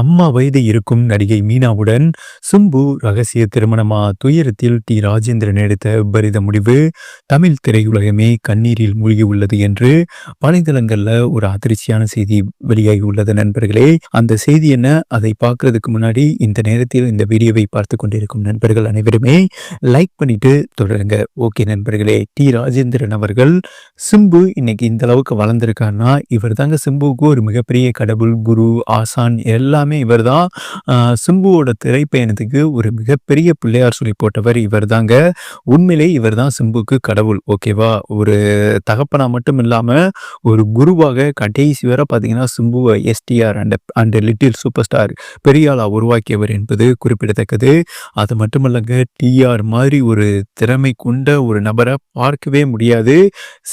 அம்மா வயது இருக்கும் நடிகை மீனாவுடன் சிம்பு ரகசிய திருமணமா? துயரத்தில் டி. ராஜேந்திரன் எடுத்த விபரீத முடிவு? தமிழ் திரையுலகமே கண்ணீரில் மூழ்கி உள்ளது என்று வலைதளங்கள்ல ஒரு அதிர்ச்சியான செய்தி வெளியாகி உள்ளது நண்பர்களே. அந்த செய்தி என்ன? அதை பார்க்கறதுக்கு முன்னாடி இந்த நேரத்தில் இந்த வீடியோவை பார்த்து கொண்டிருக்கும் நண்பர்கள் அனைவருமே லைக் பண்ணிட்டு தொடருங்க. ஓகே நண்பர்களே டி. ராஜேந்திரன் அவர்கள் சிம்பு இன்னைக்கு இந்த அளவுக்கு வளர்ந்திருக்காருன்னா இவர் தாங்க சிம்புவுக்கு ஒரு மிகப்பெரிய கடவுள் குரு ஆசான் எல்லா இவர் தான் சிம்புவோட திரைப்பயணத்துக்கு ஒரு மிகப்பெரிய பிள்ளையார் சொல்லி போட்டவர் இவர் தாங்க உண்மையிலே இவர் தான் சிம்புக்கு கடவுள் ஓகேவா? ஒரு தகப்பனா மட்டும் இல்லாமல் ஒரு குருவாக கடைசி வரை பார்த்தீங்கன்னா சிம்புவை STR and and little super star பெரியாளா உருவாக்கியவர் என்பது குறிப்பிடத்தக்கது. அது மட்டுமல்லங்க டிஆர் மாதிரி ஒரு திறமை கொண்ட ஒரு நபரை பார்க்கவே முடியாது.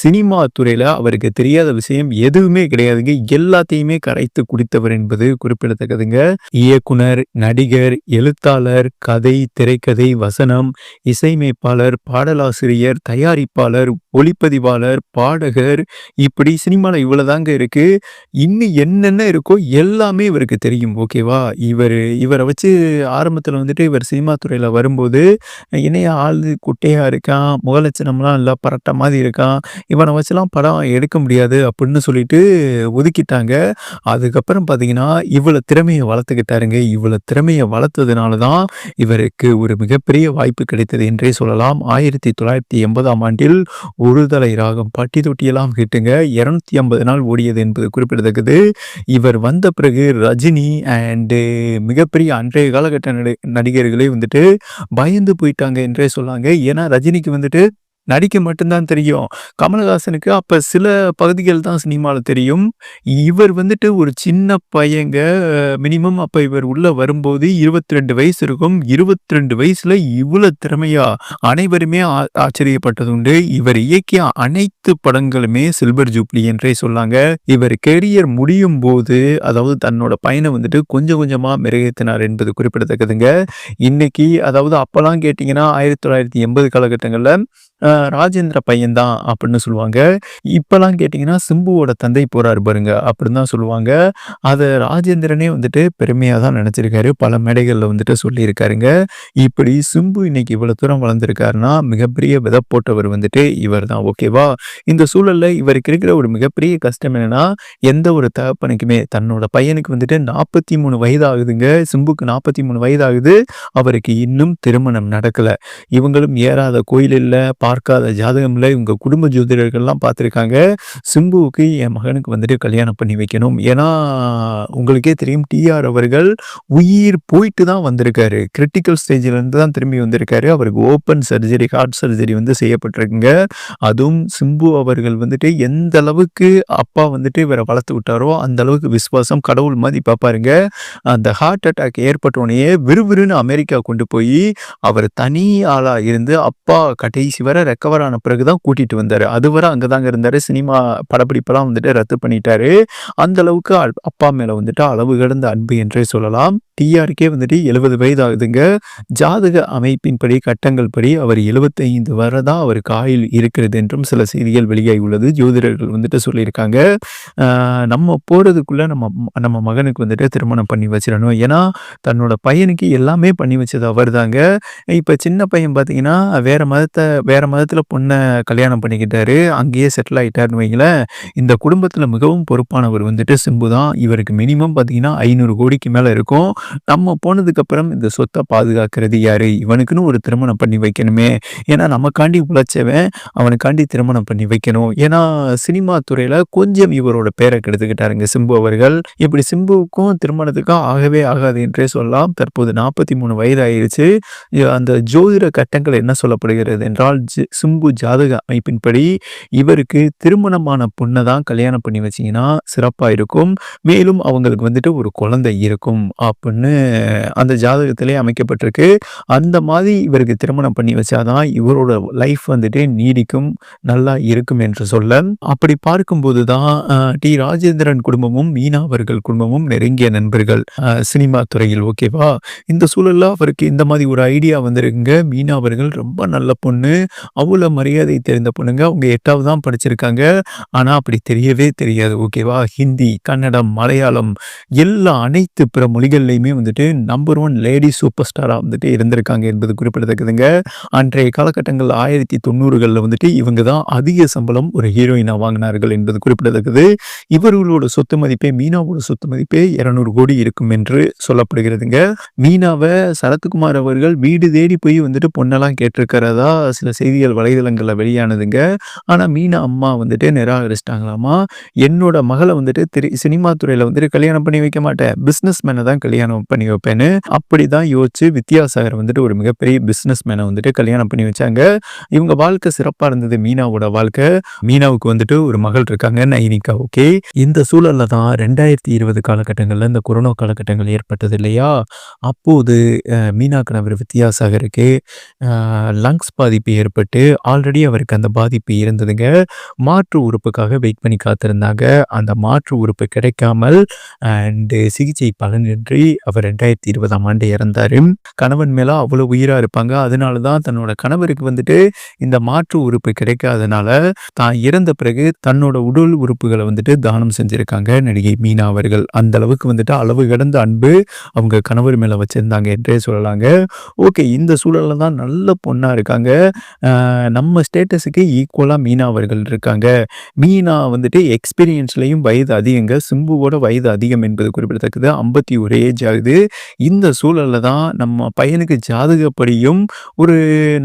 சினிமா துறையில் அவருக்கு தெரியாத விஷயம் எதுவுமே கிடையாதுங்க. எல்லாத்தையுமே கரைத்து குடித்தவர் என்பது குறிப்பிடத்தக்கது. இருக்குதுங்க இயக்குனர் நடிகர் எழுத்தாளர் கதை திரைக்கதை வசனம் இசையமைப்பாளர் பாடலாசிரியர் தயாரிப்பாளர் ஒளிப்பதிவாளர் பாடகர் இப்படி சினிமாவில் இவ்வளோதாங்க இருக்கு. இன்னும் என்னென்ன இருக்கோ எல்லாமே இவருக்கு தெரியும் ஓகேவா? இவர் இவரை வச்சு ஆரம்பத்தில் வந்துட்டு இவர் சினிமா துறையில் வரும்போது இணைய ஆள் குட்டையாக இருக்கான் முகலட்சணம்லாம் இல்லை பரட்ட மாதிரி இருக்கான் இவனை வச்சுலாம் படம் எடுக்க முடியாது அப்படின்னு சொல்லிட்டு ஒதுக்கிட்டாங்க. அதுக்கப்புறம் பார்த்தீங்கன்னா இவ்வளோ திறமையை வளர்த்துக்கிட்டாருங்க. இவ்வளோ திறமையை வளர்த்ததுனால தான் இவருக்கு ஒரு மிகப்பெரிய வாய்ப்பு கிடைத்தது என்றே சொல்லலாம். ஆயிரத்தி தொள்ளாயிரத்தி எண்பதாம் ஆண்டில் ஒருதலை ராகம் பட்டி தொட்டியெல்லாம் கேட்டுங்க. இருநூத்தி ஐம்பது நாள் ஓடியது என்பது குறிப்பிடத்தக்கது. இவர் வந்த பிறகு ரஜினி அண்டு மிகப்பெரிய அன்றைய காலகட்ட நடி நடிகர்களே வந்துட்டு பயந்து போயிட்டாங்க என்றே சொல்லாங்க. ஏன்னா ரஜினிக்கு வந்துட்டு நடிக்க மட்டும்தான் தெரியும். கமலஹாசனுக்கு அப்போ சில பகுதிகள் தான் சினிமாவில் தெரியும். இவர் வந்துட்டு ஒரு சின்ன பையங்க. மினிமம் அப்போ இவர் உள்ளே வரும்போது இருபத்தி ரெண்டு வயசு இருக்கும். இருபத்தி ரெண்டு வயசில் இவ்வளோ திறமையா அனைவருமே ஆ- ஆச்சரியப்பட்டது உண்டு இவர் இயக்கிய அனைத்து படங்களுமே சில்வர் ஜூப்ளி என்றே சொல்லாங்க. இவர் கெரியர் முடியும் போது அதாவது தன்னோட பையனை வந்துட்டு கொஞ்சம் கொஞ்சமாக மிருகத்தினார் என்பது குறிப்பிடத்தக்கதுங்க. இன்னைக்கு அதாவது அப்போல்லாம் கேட்டிங்கன்னா ஆயிரத்தி தொள்ளாயிரத்தி எண்பது காலகட்டங்களில் ராஜேந்திர பையன் தான் அப்படின்னு சொல்லுவாங்க. இப்பெல்லாம் கேட்டிங்கன்னா சிம்புவோட தந்தை போறாரு பாருங்க அப்படின்னு தான் சொல்லுவாங்க. அதை ராஜேந்திரனே வந்துட்டு பெருமையாக தான் நினச்சிருக்காரு. பல மேடைகளில் வந்துட்டு சொல்லியிருக்காருங்க. இப்படி சிம்பு இன்னைக்கு இவ்வளோ தூரம் வளர்ந்துருக்காருன்னா மிகப்பெரிய விதை போட்டவர் வந்துட்டு இவர் தான் ஓகேவா இந்த சூழலில் இவருக்கு இருக்கிற ஒரு மிகப்பெரிய கஷ்டம் என்னன்னா எந்த ஒரு தகப்பனுக்குமே தன்னோட பையனுக்கு வந்துட்டு நாற்பத்தி மூணு வயது ஆகுதுங்க சிம்புக்கு நாற்பத்தி மூணு வயது ஆகுது அவருக்கு இன்னும் திருமணம் நடக்கலை. இவங்களும் ஏறாத கோயில் இல்லை பார்க்க ஜாதகம் இல்லை இவங்க குடும்ப ஜோதிடர்கள்லாம் பார்த்துருக்காங்க. சிம்புவுக்கு என் மகனுக்கு வந்துட்டு கல்யாணம் பண்ணி வைக்கணும். ஏன்னா உங்களுக்கே தெரியும் டிஆர் அவர்கள் உயிர் போயிட்டு தான் வந்திருக்காரு. கிரிட்டிக்கல் ஸ்டேஜிலேருந்து தான் திரும்பி வந்திருக்காரு. அவருக்கு ஓப்பன் சர்ஜரி ஹார்ட் சர்ஜரி வந்து செய்யப்பட்டிருக்குங்க. அதுவும் சிம்பு அவர்கள் வந்துட்டு எந்த அளவுக்கு அப்பா வந்துட்டு இவரை வளர்த்து விட்டாரோ அந்த அளவுக்கு விசுவாசம் கடவுள் மாதிரி பார்ப்பாருங்க. அந்த ஹார்ட் அட்டாக் ஏற்பட்டோடனே விறுவிறுன்னு அமெரிக்கா கொண்டு போய் அவர் தனி ஆளாக இருந்து அப்பா கடைசி வர ரெக்கவர் ஆன பிறகு தான் கூட்டிட்டு வந்தாரு. அதுவரை அங்கதாங்க இருந்தாரு. சினிமா படப்பிடிப்பெல்லாம் வந்துட்டு ரத்து பண்ணிட்டாரு. அந்த அளவுக்கு அ- அப்பா மேல வந்துட்டு அளவு கடந்த அன்பு என்றே சொல்லலாம். டிஆருக்கே வந்துட்டு எழுபது வயது ஆகுதுங்க ஜாதக அமைப்பின்படி கட்டங்கள் படி அவர் 75 வரை தான் அவருக்கு ஆயுள் இருக்கிறது என்றும் சில செய்திகள் வெளியாகி உள்ளது ஜோதிடர்கள் வந்துட்டு சொல்லியிருக்காங்க. நம்ம போறதுக்குள்ள நம்ம நம்ம மகனுக்கு வந்துட்டு திருமணம் பண்ணி வச்சிடணும். ஏன்னா தன்னோட பையனுக்கு எல்லாமே பண்ணி வச்சது அவர் தாங்க இப்போ சின்ன பையன் பார்த்தீங்கன்னா வேற மதத்தை வேற மதத்தில் பொண்ணை கல்யாணம் பண்ணிக்கிட்டாரு. அங்கேயே செட்டில் ஆயிட்டாருன்னு வைங்களேன். இந்த குடும்பத்தில் மிகவும் பொறுப்பானவர் வந்துட்டு சிம்பு தான் இவருக்கு மினிமம் பார்த்தீங்கன்னா ஐநூறு கோடிக்கு மேலே இருக்கும். நம்ம போனதுக்கப்புறம் இந்த சொத்தை பாதுகாக்கிறது யாரு? இவனுக்குன்னு ஒரு திருமணம் பண்ணி வைக்கணுமே. ஏன்னா நமக்காண்டி உழைச்சவன் அவனுக்காண்டி திருமணம் பண்ணி வைக்கணும். ஏன்னா சினிமா துறையில் கொஞ்சம் இவரோட பேரை கெடுத்துக்கிட்டாருங்க சிம்பு அவர்கள். இப்படி சிம்புவுக்கும் திருமணத்துக்கும் ஆகவே ஆகாது என்றே சொல்லலாம். தற்போது நாற்பத்தி மூணு வயது ஆயிடுச்சு அந்த ஜோதிட கட்டங்கள் என்ன சொல்லப்படுகிறது என்றால் சிம்பு ஜாதக அமைப்பின்படி இவருக்கு திருமணமான பொண்ணை தான் கல்யாணம் பண்ணி வச்சீங்கன்னா சிறப்பாக இருக்கும் மேலும் அவங்களுக்கு வந்துட்டு ஒரு குழந்தை இருக்கும். அப்படின்னு அப்படின்னு அந்த ஜாதகத்திலே அமைக்கப்பட்டிருக்கு. அந்த மாதிரி இவருக்கு திருமணம் பண்ணி வச்சாதான் இவரோட லைஃப் வந்துட்டு நீடிக்கும், நல்லா இருக்கும் என்று சொல்ல, அப்படி பார்க்கும்போது தான் டி. ராஜேந்திரன் குடும்பமும், மீனா அவர்கள் குடும்பமும் நெருங்கிய நண்பர்கள். சினிமா துறையில் ஓகேவா? இந்த சூழலில் அவருக்கு இந்த மாதிரி ஒரு ஐடியா வந்திருக்குங்க. மீனா அவர்கள் ரொம்ப நல்ல பொண்ணு. அவ்வளோ மரியாதை தெரிந்த பொண்ணுங்க. அவங்க எட்டாவது தான் படிச்சிருக்காங்க. ஆனா அப்படி தெரியவே தெரியாது. ஓகேவா? ஹிந்தி, கன்னடம், மலையாளம் எல்லா அனைத்து பிற மொழிகள்லையும் வந்துட்டு நம்பர் ஒன் லேடி சூப்பர் ஸ்டாராக வந்துட்டு இருந்திருக்காங்க என்பது குறிப்பிடத்தக்கதுங்க. அன்றைய காலகட்டங்கள் 1990கள்ல வந்துட்டு இவங்க தான் அதிக சம்பளம் ஒரு ஹீரோயினாக வாங்கினார்கள் என்பது குறிப்பிடத்தக்கது. இவர்களோட சொத்து மதிப்பே மீனாவோட சொத்து மதிப்பே 200 கோடி இருக்கும் என்று சொல்லப்படுகிறதுங்க. மீனாவை சரத்குமார் அவர்கள் வீடு தேடி போய் வந்துட்டு பொண்ணெல்லாம் கேட்டிருக்கிறதா சில செய்திகள் வலைதளங்களில் வெளியானதுங்க. ஆனால் மீனா அம்மா வந்துட்டு நிராகரிச்சிட்டாங்களாமா என்னோட மகளை வந்துட்டு திரு சினிமா துறையில் வந்துட்டு கல்யாணம் பண்ணி வைக்க மாட்டேன். பிஸ்னஸ் மேனை தான் கல்யாணம் பண்ணி வைப்பேன்னு அப்படிதான் யோசிச்சு வித்யாசாகர் வந்துட்டு ஒரு மிகப்பெரிய பிசினஸ் மேனை வந்துட்டு கல்யாணம் பண்ணி வச்சாங்க. இவங்க வாழ்க்கை சிறப்பா இருந்தது மீனாவோட வாழ்க்கை. மீனாவுக்கு வந்துட்டு ஒரு மகள் இருக்காங்க நைனிகா ஓகே. இந்த சூழல்ல தான் 2020 காலகட்டங்கள்ல இந்த கொரோனா காலகட்டங்கள் ஏற்பட்டது இல்லையா? அப்போது மீனா கணவர் வித்யாசாகருக்கு லங்ஸ் பாதிப்பு ஏற்பட்டு ஆல்ரெடி அவருக்கு அந்த பாதிப்பு இருந்ததுங்க. மாற்று உறுப்புக்காக வெயிட் பண்ணி காத்திருந்தாங்க. அந்த மாற்று உறுப்பு கிடைக்காமல் அண்டு சிகிச்சை பலனின்றி அவர் 2020ஆம் ஆண்டு இறந்தாரு. கணவன் மேல அவ்வளோ உயிரா இருப்பாங்க. அதனால தான் தன்னோட கணவருக்கு வந்துட்டு இந்த மாற்று உறுப்பு கிடைக்காதனால, தான் இறந்த பிறகு தன்னோட உடல் உறுப்புகளை வந்துட்டு தானம் செஞ்சிருக்காங்க நடிகை மீனா அவர்கள். அந்த அளவுக்கு வந்துட்டு அளவு கடந்த அன்பு அவங்க கணவர் மேல வச்சிருந்தாங்க என்றே சொல்லலாங்க. ஓகே இந்த சூழல்ல தான் நல்ல பொண்ணா இருக்காங்க. நம்ம ஸ்டேட்டஸுக்கு ஈக்குவலா மீனா அவர்கள் இருக்காங்க. மீனா வந்துட்டு எக்ஸ்பீரியன்ஸ்லயும் வயது அதிகங்க. சிம்புவோட வயது அதிகம் என்பது குறிப்பிடத்தக்கது. 51 ஏஜ் ஆகுது. இந்த சூழல்ல தான் நம்ம பையனுக்கு ஜாதகப்படியும் ஒரு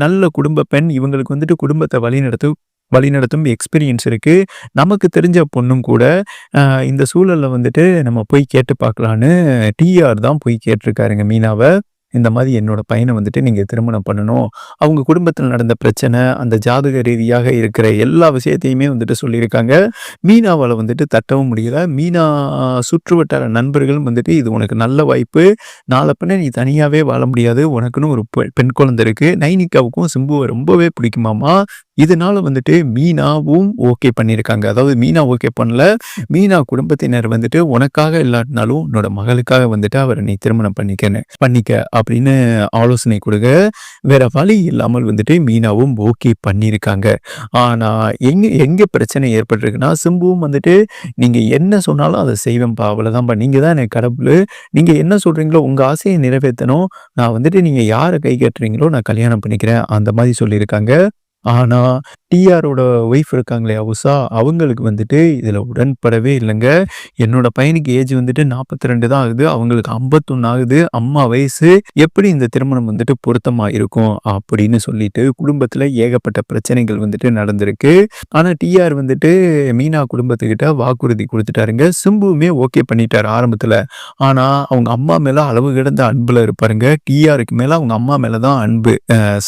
நல்ல குடும்ப பெண். இவங்களுக்கு வந்துட்டு குடும்பத்தை வழிநடத்து வழிநடத்தும் எக்ஸ்பீரியன்ஸ் இருக்குது நமக்கு தெரிஞ்ச பொண்ணும் கூட. இந்த சூழல்ல வந்துட்டு நம்ம போய் கேட்டு பார்க்கலான்னு டி.ஆர் தான் போய் கேட்டிருக்காருங்க மீனாவை இந்த மாதிரி என்னோட பையனை வந்துட்டு நீங்கள் திருமணம் பண்ணணும். அவங்க குடும்பத்தில் நடந்த பிரச்சனை, அந்த ஜாதக ரீதியாக இருக்கிற எல்லா விஷயத்தையுமே வந்துட்டு சொல்லியிருக்காங்க. மீனாவால் வந்துட்டு தட்டவும் முடியல. மீனா சுற்றுவட்டார நண்பர்களும் வந்துட்டு இது உனக்கு நல்ல வாய்ப்பு. நாள நீ தனியாகவே வாழ முடியாது. உனக்குன்னு ஒரு பெ பெண் குழந்தை இருக்குது நைனிகாவுக்கும் சிம்புவை ரொம்பவே பிடிக்குமாமா. இதனால வந்துட்டு மீனாவும் ஓகே பண்ணியிருக்காங்க. அதாவது மீனா ஓகே பண்ணல. மீனா குடும்பத்தினர் வந்துட்டு உனக்காக இல்லாட்டினாலும் உன்னோட மகளுக்காக வந்துட்டு அவரை நீ திருமணம் பண்ணிக்கன்னு பண்ணிக்க அப்படின்னு ஆலோசனை கொடுக்க வேற வழி இல்லாமல் வந்துட்டு மீனாவும் ஓகே பண்ணியிருக்காங்க. ஆனா எங்க எங்க பிரச்சனை ஏற்பட்டிருக்குன்னா, சிம்புவும் வந்துட்டு நீங்க என்ன சொன்னாலும் அதை செய்வேன்ப்பா. அவ்வளோதான்ப்பா. நீங்க தான் எனக்கு கடவுள் நீங்க என்ன சொல்றீங்களோ உங்க ஆசையை நிறைவேற்றணும் நான் வந்துட்டு நீங்க யாரை கை கட்டுறீங்களோ நான் கல்யாணம் பண்ணிக்கிறேன். அந்த மாதிரி சொல்லியிருக்காங்க. ஆனால் டி.ஆரோட ஒய்ஃப் இருக்காங்களே உஷா, அவங்களுக்கு வந்துட்டு இதில் உடன்படவே இல்லைங்க என்னோட பையனுக்கு ஏஜ் வந்துட்டு 42 தான் ஆகுது. அவங்களுக்கு 51 ஆகுது. அம்மா வயசு. எப்படி இந்த திருமணம் வந்துட்டு பொருத்தமாக இருக்கும்? அப்படின்னு சொல்லிட்டு குடும்பத்தில் ஏகப்பட்ட பிரச்சனைகள் வந்துட்டு நடந்திருக்கு. ஆனால் டி.ஆர் வந்துட்டு மீனா குடும்பத்துக்கிட்ட வாக்குறுதி கொடுத்துட்டாருங்க சிம்புவுமே ஓகே பண்ணிட்டார் ஆரம்பத்தில் ஆனால் அவங்க அம்மா மேலே அளவு கிடந்த அன்பில் இருப்பாருங்க. டி.ஆருக்கு மேலே அவங்க அம்மா மேலே தான் அன்பு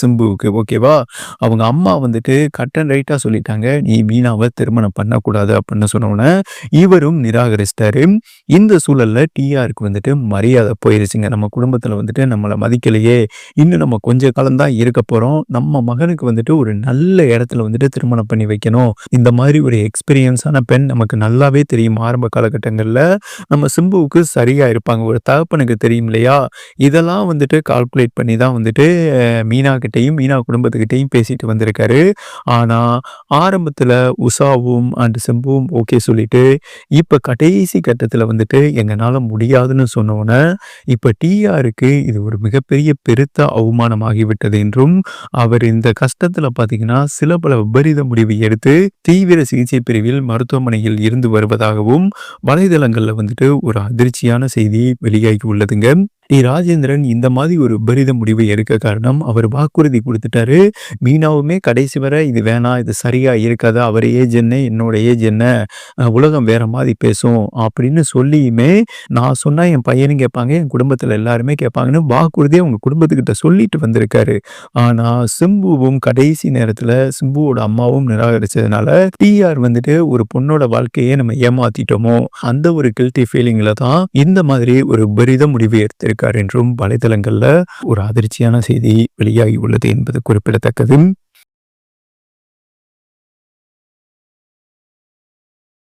சிம்புவுக்கு ஓகேவா? அவங்க அம்மா அம்மா வந்துட்டு கட் அண்ட் ரைட்டாக சொல்லிட்டாங்க. நீ மீனாவை திருமணம் பண்ணக்கூடாது அப்படின்னு சொன்னோன்னே இவரும் நிராகரிச்சிட்டாரு இந்த சூழலில் டி.ஆருக்கு வந்துட்டு மரியாதை போயிருச்சுங்க. நம்ம குடும்பத்தில் வந்துட்டு நம்மளை மதிக்கலையே. இன்னும் நம்ம கொஞ்ச காலம்தான் இருக்க போகிறோம் நம்ம மகனுக்கு வந்துட்டு ஒரு நல்ல இடத்துல வந்துட்டு திருமணம் பண்ணி வைக்கணும். இந்த மாதிரி ஒரு எக்ஸ்பீரியன்ஸான பெண் நமக்கு நல்லாவே தெரியும் ஆரம்ப காலகட்டங்களில் நம்ம சிம்புவுக்கு சரியாக இருப்பாங்க. ஒரு தகப்பனுக்கு தெரியும் இல்லையா? இதெல்லாம் வந்துட்டு கால்குலேட் பண்ணி தான் வந்துட்டு மீனா கிட்டேயும் மீனா குடும்பத்துக்கிட்டேயும் பேசிட்டு இருக்காரு ஆனா ஆரம்பத்துல உஷாவும் அண்ட் சிம்புவும் ஓகே சொல்லிட்டு, இப்ப கடைசி கட்டத்துல வந்துட்டு எங்கனால முடியாதுன்னு சொன்னோனே, இப்ப டி.ஆருக்கு இது ஒரு மிகப்பெரிய பெருத்த அவமானமாகிவிட்டது என்றும், அவர் இந்த கஷ்டத்துல பார்த்தீங்கன்னா, சில பல விபரீத முடிவு எடுத்து தீவிர சிகிச்சை பிரிவில் மருத்துவமனையில் இருந்து வருவதாகவும் வலைதளங்கள்ல வந்துட்டு ஒரு அதிர்ச்சியான செய்தி வெளியாகி உள்ளதுங்க. டி. ராஜேந்திரன் இந்த மாதிரி ஒரு விபரீத முடிவை எடுக்க காரணம், அவர் வாக்குறுதி கொடுத்துட்டாரு மீனாவுமே கடைசி வரை இது வேணாம், இது சரியா இருக்காது. அவர் ஏஜ் என்ன? என்னோட ஏஜ் என்ன? உலகம் வேற மாதிரி பேசும் அப்படின்னு சொல்லியுமே, நான் சொன்னா என் பையனும் கேட்பாங்க, என் குடும்பத்துல எல்லாருமே கேட்பாங்கன்னு வாக்குறுதியை அவங்க குடும்பத்துக்கிட்ட சொல்லிட்டு வந்திருக்காரு. ஆனா சிம்புவும் கடைசி நேரத்துல சிம்புவோட அம்மாவும் நிராகரிச்சதுனால, டி.ஆர் வந்துட்டு ஒரு பொண்ணோட வாழ்க்கையை நம்ம ஏமாத்திட்டோமோ, அந்த ஒரு கில்ட்டி ஃபீலிங்ல தான் இந்த மாதிரி ஒரு பெரித முடிவு எடுத்திருக்கு இருக்கார் என்றும் வலைதளங்களில் ஒரு அதிர்ச்சியான செய்தி வெளியாகி உள்ளது என்பது குறிப்பிடத்தக்கது.